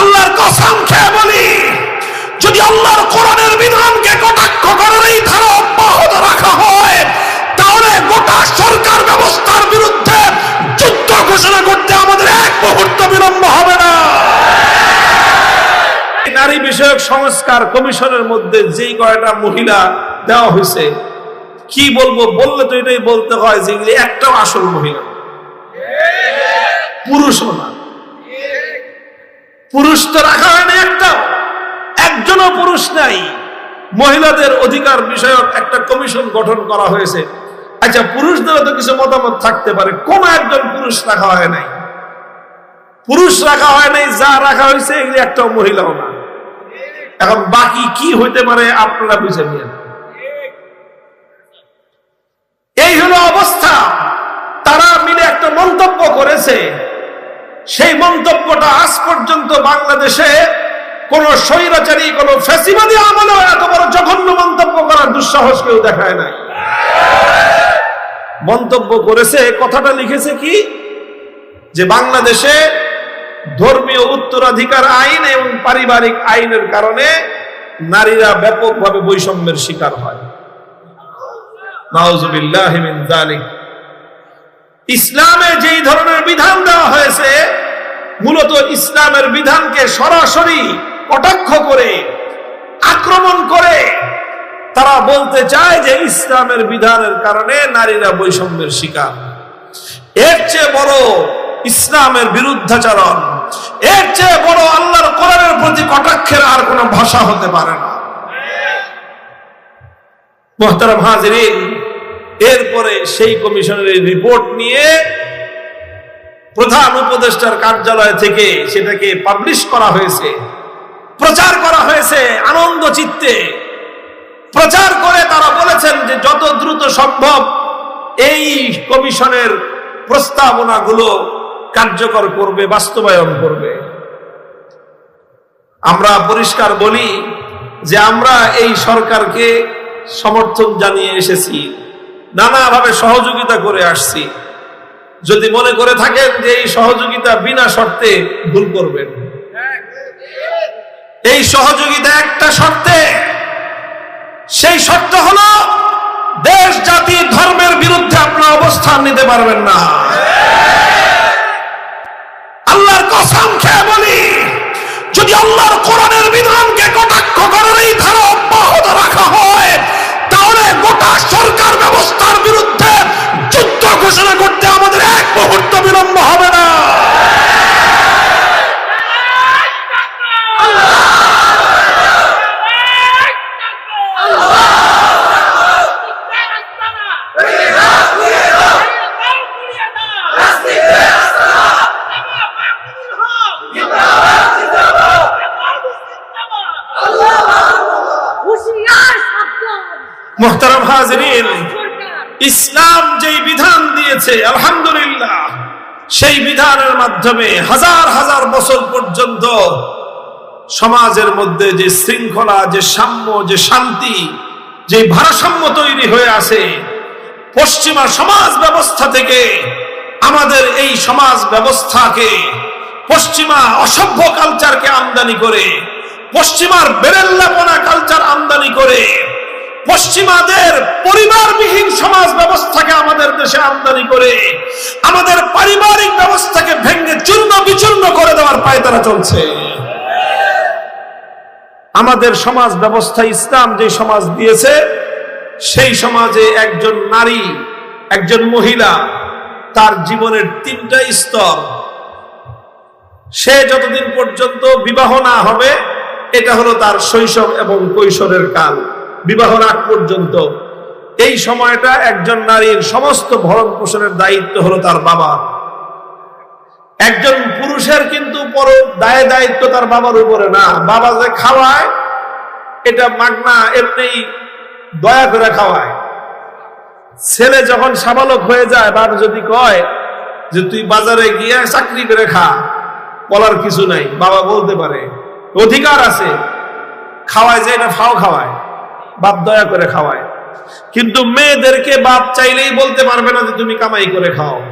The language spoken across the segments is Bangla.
আল্লাহর কসম খেয়ে বলি, যদি আল্লাহর কোরআনের বিধানকে কটাক্ষ করার এই ধারা অব্যাহত রাখা হয়, তাহলে গোটা সরকার ব্যবস্থার বিরুদ্ধে যুদ্ধ ঘোষণা করতে আমাদের এক মুহূর্ত বিলম্ব হবে না নারী বিষয়ক সংস্কার কমিশনের মধ্যে যেই কয়টা মহিলা দেওয়া হয়েছে, কি বলব, বললে তো এটাই বলতে হয় যে একটাও আসল মহিলা। পুরুষও না পুরুষ তো রাখা হয় না একটাও একজনও পুরুষ নাই। মহিলাদের অধিকার বিষয়ক একটা কমিশন গঠন করা হয়েছে। আচ্ছা পুরুষদেরও তো কিছু মতামত থাকতে পারে। কোন একজন পুরুষ রাখা হয় নাই। পুরুষ রাখা হয় নাই, যা রাখা হয়েছে, এগুলি একটাও মহিলাও না। এখন বাকি কি হইতে পারে, আপনারা বুঝে নিন এই হলো অবস্থা। তারা মিলে একটা মন্তব্য করেছে। সেই মন্তব্যটা আজ পর্যন্ত বাংলাদেশে কোন স্বৈরাচারী, কোন ফ্যাসিবাদী আমলে এত বড় জঘন্য মন্তব্য করার দুঃসাহস কেউ দেখায় নাই। মন্তব্য করেছে, কথাটা লিখেছে কি? যে বাংলাদেশে ধর্মীয় উত্তরাধিকার আইন এবং পারিবারিক আইনের কারণে নারীরা ব্যাপকভাবে বৈষম্যের শিকার হয়। নাউজুবিল্লাহ। ইসলামে যেই ধরনের বিধান দেওয়া হয়েছে, মূলত ইসলামের বিধানকে সরাসরি কটাক্ষ করে, আক্রমণ করে, তারা বলতে চায় যে ইসলামের বিধানের কারণে নারীরা বৈষম্যের শিকার। এর চেয়ে বড় ইসলামের বিরুদ্ধাচরণ, এর চেয়ে বড় আল্লাহর কোরআনের প্রতি কটাক্ষের আর কোনো ভাষা হতে পারে না। মোহতারাম হাজিরিন এরপরে সেই কমিশনের রিপোর্ট নিয়ে প্রধান উপদেষ্টার কার্যালয় থেকে সেটাকে পাবলিশ করা হয়েছে, প্রচার করা হয়েছে আনন্দ চিত্তে। প্রচার করে তারা বলেছেন যে যত দ্রুত সম্ভব এই কমিশনের প্রস্তাবনাগুলো কার্যকর করবে, বাস্তবায়ন করবে। আমরা পরিষ্কার বলি যে আমরা এই সরকারকে সমর্থন জানিয়ে এসেছি। নানাভাবে সহযোগিতা করে আসছি। যদি মনে করে থাকেন যে এই সহযোগিতা বিনা শর্তে ভুল করবেন। এই সহযোগিতা একটা শর্তে। সেই শর্ত হলো, দেশ, জাতি, ধর্মের বিরুদ্ধে আপনার অবস্থান নিতে পারবেন না। আল্লাহর কসম খেয়ে বলি, যদি আল্লাহর কোরআনের বিধানকে কটাক্ষ করার এই ধারা হাজরিন ইসলাম যেই বিধান দিয়েছে, আলহামদুলিল্লাহ, সেই বিধানের মাধ্যমে হাজার হাজার বছর পর্যন্ত সমাজের মধ্যে যে শৃঙ্খলা, যে সাম্য, যে শান্তি, যে ভারসাম্য তৈরি হয়ে আছে, পশ্চিমা সমাজ ব্যবস্থা থেকে আমাদের এই সমাজ ব্যবস্থাকে, পশ্চিমা অসভ্য কালচারকে আমদানি করে, পশ্চিমার বেরেল্লাপনা কালচার আমদানি করে পশ্চিমাদের পরিবারবিহীন সমাজ ব্যবস্থাকে আমাদের দেশে আমদানি করে, আমাদের পারিবারিক ব্যবস্থাকে ভেঙে চূর্ণ বিচূর্ণ করে দেওয়ার পায় তারা চলছে। আমাদের সমাজ ব্যবস্থা ইসলাম যে সমাজ দিয়েছে, সেই সমাজে একজন নারী, একজন মহিলা, তার জীবনের তিনটা স্তর। সে যতদিন পর্যন্ত বিবাহ না হবে, এটা হলো তার শৈশব এবং কৈশোরের কাল। বিবাহর আগ পর্যন্ত। এই সময়টা একজন নারীর সমস্ত ভরণ পোষণের দায়িত্ব হলো তার বাবা। একজন পুরুষের কিন্তু বড় দায় দায়িত্ব তার বাবার উপরে না। বাবা যে খাওয়ায়, এটা মাগনা এমনি দয়া করে খাওয়ায়। ছেলে যখন সাবালক হয়ে যায় বাবা যদি কয় যে তুই বাজারে গিয়ে চাকরি করে খা, বলার কিছু নাই। বাবা বলতে পারে, অধিকার আছে, খাওয়ায় যে এটা ফাও খাওয়ায়। বাপ দয়া করে খাওয়ায়। কিন্তু মেয়েদেরকে বাপ চাইলেই বলতে পারবে না যে তুমি কামাই করে খাও।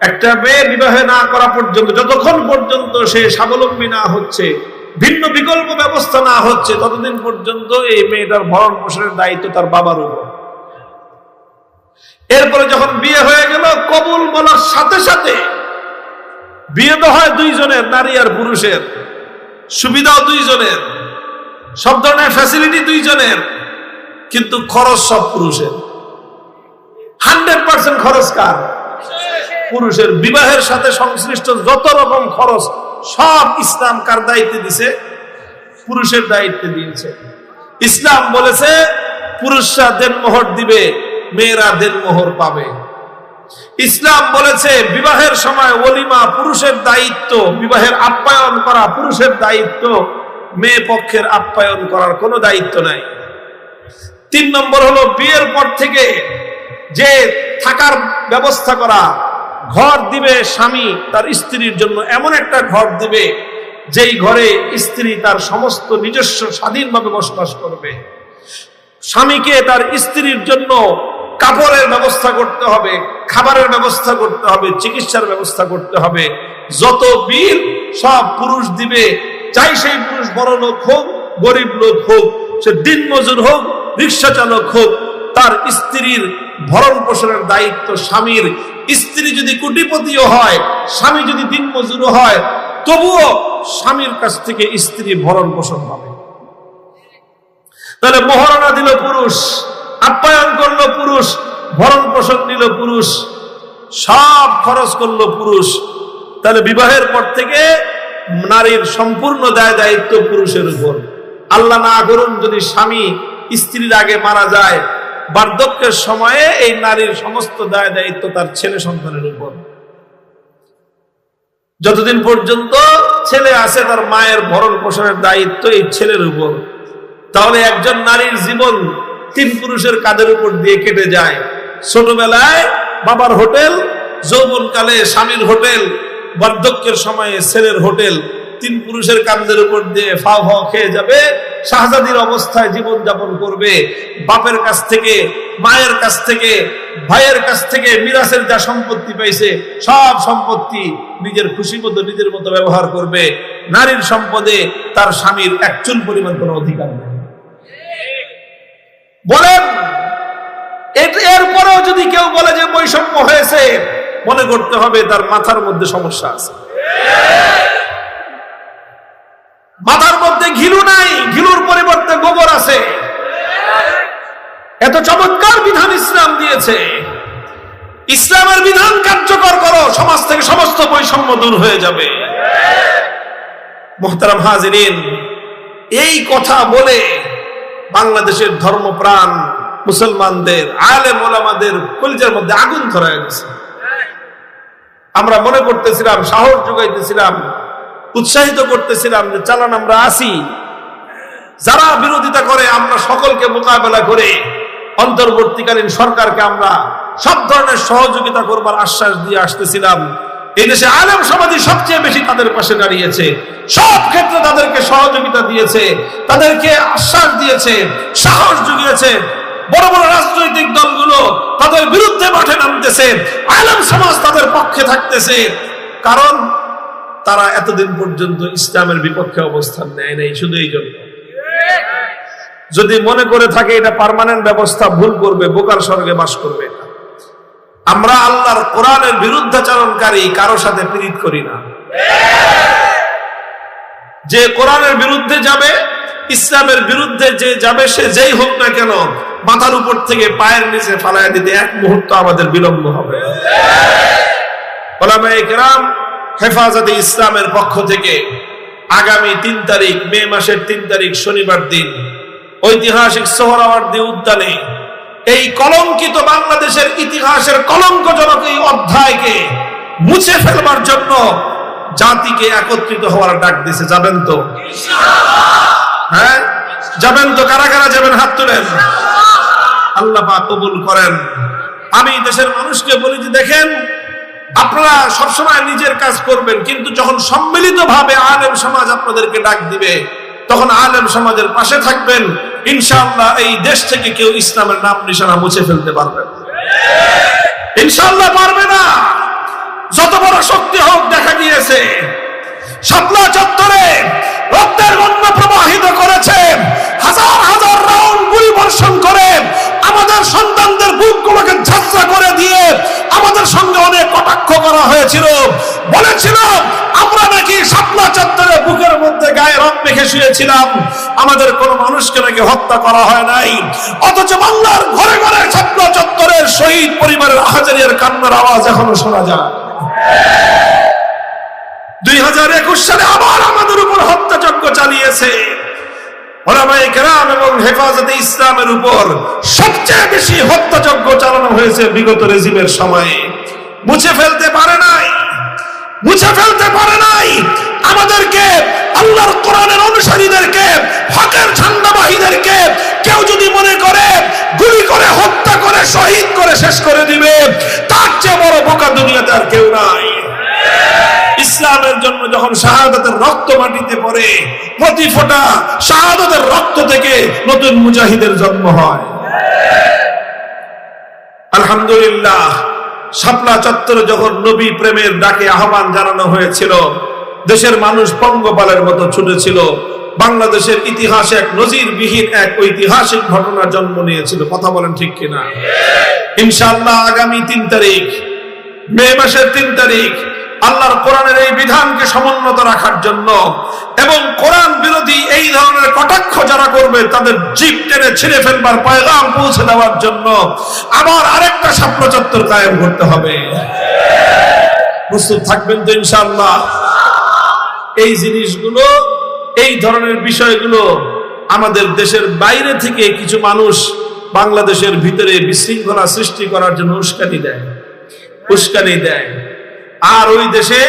একটা মেয়ে বিবাহে না করা পর্যন্ত, যতক্ষণ পর্যন্ত সে স্বাবলম্বী না হচ্ছে, ভিন্ন বিকল্প ব্যবস্থা না হচ্ছে, ততদিন পর্যন্ত এই মেয়েটার ভরণ পোষণের দায়িত্ব তার বাবার উপর। এরপরে যখন বিয়ে হয়ে গেল, কবুল বলার সাথে সাথে বিয়ে তো হয় দুইজনের, নারী আর পুরুষের। সুবিধাও দুইজনের। সব ধরনের ফ্যাসিলিটি দুইজনের। কিন্তু খরচ সব পুরুষের। হান্ড্রেড পার্সেন্ট খরচ কার? পুরুষের। বিবাহের সাথে সংশ্লিষ্ট যত রকম খরচ সব ইসলাম কার দায়িত্বে দিছে? পুরুষের দায়িত্বে দিয়েছে। ইসলাম বলেছে, পুরুষরা দেনমোহর দিবে, মেয়েরা দেনমোহর পাবে। ইসলাম বলেছে, বিবাহের সময় ওলিমা পুরুষের দায়িত্ব, বিবাহের আপ্যায়ন করা পুরুষের দায়িত্ব, মেয়ে পক্ষের আপ্যায়ন করার কোনো দায়িত্ব নাই। তিন নম্বর হলো বিয়ের পর থেকে যে থাকার ব্যবস্থা করা, ঘর দিবে স্বামী তার স্ত্রীর জন্য, এমন একটা ঘর দিবে যেই ঘরে স্ত্রী তার সমস্ত নিজস্ব স্বাধীনভাবে বসবাস করবে। স্বামীকে তার স্ত্রীর জন্য কাপড়ের ব্যবস্থা করতে হবে, খাবারের ব্যবস্থা করতে হবে, চিকিৎসার ব্যবস্থা করতে হবে। যত বীর সব পুরুষ দিবে, চাই সেই পুরুষ বড় লোক হোক গরিব লোক হোক, সে দিন মজুর হোক রিক্সা চালক হোক, তার স্ত্রীর ভরণ পোষণের দায়িত্ব স্বামীর। স্ত্রী যদি কোটিপতিও হয়, স্বামী যদি দিন মজুরও হয়, তবুও স্বামীর কাছ থেকে স্ত্রী ভরণ পোষণ পাবে। তাহলে মহারণা দিল পুরুষ, আপ্যায়ন করল পুরুষ, ভরণ পোষণ দিল পুরুষ, সব খরচ করল পুরুষ। তাহলে বিবাহের পর থেকে নারীর সম্পূর্ণ দায় দায়িত্ব পুরুষের উপর। আল্লাহ না করুন যদি স্বামী স্ত্রীর আগে মারা যায়, বার্ধক্যের সময়ে এই নারীর সমস্ত দায় দায়িত্ব তার ছেলে সন্তানের উপর। যতদিন পর্যন্ত ছেলে আছে, তার মায়ের ভরণ পোষণের দায়িত্ব এই ছেলের উপর। তাহলে একজন নারীর জীবন তিন পুরুষের কাঁধের উপর দিয়ে কেটে যায়। ছোটবেলায় বাবার হোটেল, যৌবনকালে স্বামীর হোটেল, বার্ধক্যের সময়ে ছেলের হোটেল তিন পুরুষের কান্দের উপর দিয়ে ফাও ফাও খেয়ে যাবে, শাহজাদির অবস্থায় জীবন যাপন করবে। বাপের কাছ থেকে, মায়ের কাছ থেকে, ভাইয়ের কাছ থেকে মিরাসের যা সম্পত্তি পাইছে, সব সম্পত্তি নিজের খুশি মতো, নিজের মতো ব্যবহার করবে। নারীর সম্পদে তার স্বামীর একচুল পরিমাণ কোনো অধিকার নেই। বলেন, এর- এরপরেও যদি কেউ বলে যে বৈষম্য হয়েছে, মনে করতে হবে তার মাথার মধ্যে সমস্যা আছে। মধ্যে ঘিলু নাই, ঘিলুর পরিবর্তে গোবর আছে। এত চমৎকার বিধান ইসলাম দিয়েছে। ইসলামের বিধান কার্যকর করো, সমাজ থেকে সমস্ত বৈষম্য দূর হয়ে যাবে। মোহতারাম হাজিরিন, এই কথা বলে বাংলাদেশের ধর্মপ্রাণ মুসলমানদের আলে ওলামাদের কলিজার মধ্যে আগুন ধরা গেছে আমরা মনে করতেছিলাম, সাহস যোগাইতেছিলাম উৎসাহিত করতেছিলাম যে, চালান, আমরা আসি যারা বিরোধিতা করে, আমরা সকলকে মোকাবেলা করে অন্তর্বর্তীকালীন সরকারকে আমরা সব ধরনের সহযোগিতা করবার আশ্বাস দিয়ে আসতেছিলাম। এই দেশে আলেম সমাজই সবচেয়ে বেশি তাদের পাশে দাঁড়িয়েছে। সব ক্ষেত্রে তাদেরকে সহযোগিতা দিয়েছে, তাদেরকে আশ্বাস দিয়েছে, সাহস জুগিয়েছে। বড় বড় রাজনৈতিক দলগুলো তাদের বিরুদ্ধে মাঠে নামতেছে। আলেম সমাজ তাদের পক্ষে থাকতেছে। কারণ তারা এতদিন পর্যন্ত ইসলামের বিপক্ষে অবস্থান নেয় নাই, শুধু এই জন্য। যদি মনে করে থাকে এটা পার্মানেন্ট ব্যবস্থা, ভুল করবে, বোকার স্বর্গে বাস করবে। আমরা আল্লাহর কোরআনের বিরুদ্ধাচরণকারী, কারও সাথে পীড়িত করি না। যে কোরআনের বিরুদ্ধে যাবে, ইসলামের বিরুদ্ধে যে যাবে, সে যেই হোক না কেন, মাথার উপর থেকে পায়ের নিচে ফালায় দিতে এক মুহূর্ত আমাদের বিলম্ব হবে। ওলামায়ে কেরাম হেফাজতে ইসলামের পক্ষ থেকে আগামী তিন তারিখ, মে মাসের তিন তারিখ শনিবার দিন ঐতিহাসিক সোহরাওয়ার্দী উদ্যানে এই কলঙ্কিত বাংলাদেশের ইতিহাসের কলঙ্কজনক এই অধ্যায়কে মুছে ফেলবার জন্য জাতিকে একত্রিত হওয়ার ডাক দিছে। যাবেন তো? হ্যাঁ? যাবেন তো? কারা কারা যাবেন? হাত তুলেন। আল্লাহ কবুল করেন। আমি দেশের মানুষকে বলি যে, দেখেন আপনারা সবসময় নিজের কাজ করবেন, কিন্তু যখন সম্মিলিত ভাবে আলেম সমাজ আপনাদেরকে ডাক দিবে, তখন আলেম সমাজের পাশে থাকবেন, ইনশাআল্লাহ এই দেশ থেকে কেউ ইসলামের নাম নিশানা মুছে ফেলতে পারবে। ইনশাআল্লাহ পারবে না যত বড় শক্তি হোক, দেখা গিয়েছে শাপলা চত্বরে রক্তের বন্য প্রবাহিত করেছে, হাজার হাজার রাউন্ড গুলি বর্ষণ করে আমাদের সন্তানদের বুকগুলোকে ঝাঁচরা করে দিয়ে আমাদের সঙ্গে কটাক্ষ করা হয়েছিল। বলেছিল, আমরা নাকি শাপলা চত্বরে বুকের মধ্যে গায়ে রং মেখে শুয়েছিলাম। আমাদের কোন মানুষকে নাকি হত্যা করা হয় নাই। অথচ বাংলার ঘরে ঘরে শাপলা চত্বরের শহীদ পরিবারের হাজারিয়ার কান্নার আওয়াজ এখনও শোনা যায়। দুই হাজার একুশ সালে আবার আমাদের উপর হত্যাযজ্ঞ চালিয়েছে। ইসলামের উপর সবচেয়ে বেশি হত্যাযজ্ঞ চালানো হয়েছে বিগত রেজিমের সময়ে। মুছে ফেলতে পারে নাই। মুছে ফেলতে পারে নাই। আমাদেরকে, আল্লাহর কোরআনের অনুসারীদেরকে, হকের ঝান্ডাবাহীদেরকে কেউ যদি মনে করে, গুলি করে, হত্যা করে, শহীদ করে, শেষ করে দিবে, তার চেয়ে বড় বোকা দুনিয়াতে আর কেউ নাই। ইসলামের জন্য যখন শাহাদাতের রক্ত মাটিতে পড়ে, প্রতি ফোঁটা শাহাদাতের রক্ত থেকে নতুন মুজাহিদের জন্ম হয়। আলহামদুলিল্লাহ শাপলা চত্বরে যখন নবী প্রেমের ডাকে আহ্বান জানানো হয়েছিল, দেশের মানুষ পঙ্গপালের মতো ছুটেছিল। বাংলাদেশের ইতিহাসে এক নজিরবিহীন এক ঐতিহাসিক ঘটনা জন্ম নিয়েছিল। কথা বলেন ঠিক কিনা? ইনশাল্লাহ আগামী তিন তারিখ, মে মাসের তিন তারিখ আল্লাহর কোরআনের এই বিধানকে সমুন্নত রাখার জন্য এবং কোরআন বিরোধী এই ধরনের কটাক্ষ যারা করবে, তাদের জিপ টেনে ছিঁড়ে ফেলবার পয়গাম পৌঁছে দেওয়ার জন্য আবার আরেকটা স্বপ্ন চত্বর কায়েম করতে হবে। প্রস্তুত থাকবেন তো ইনশাল্লাহ এই জিনিসগুলো, এই ধরনের বিষয়গুলো আমাদের দেশের বাইরে থেকে কিছু মানুষ বাংলাদেশের ভিতরে বিশৃঙ্খলা সৃষ্টি করার জন্য উস্কানি দেয়। উস্কানি দেয়। আর ওই দেশে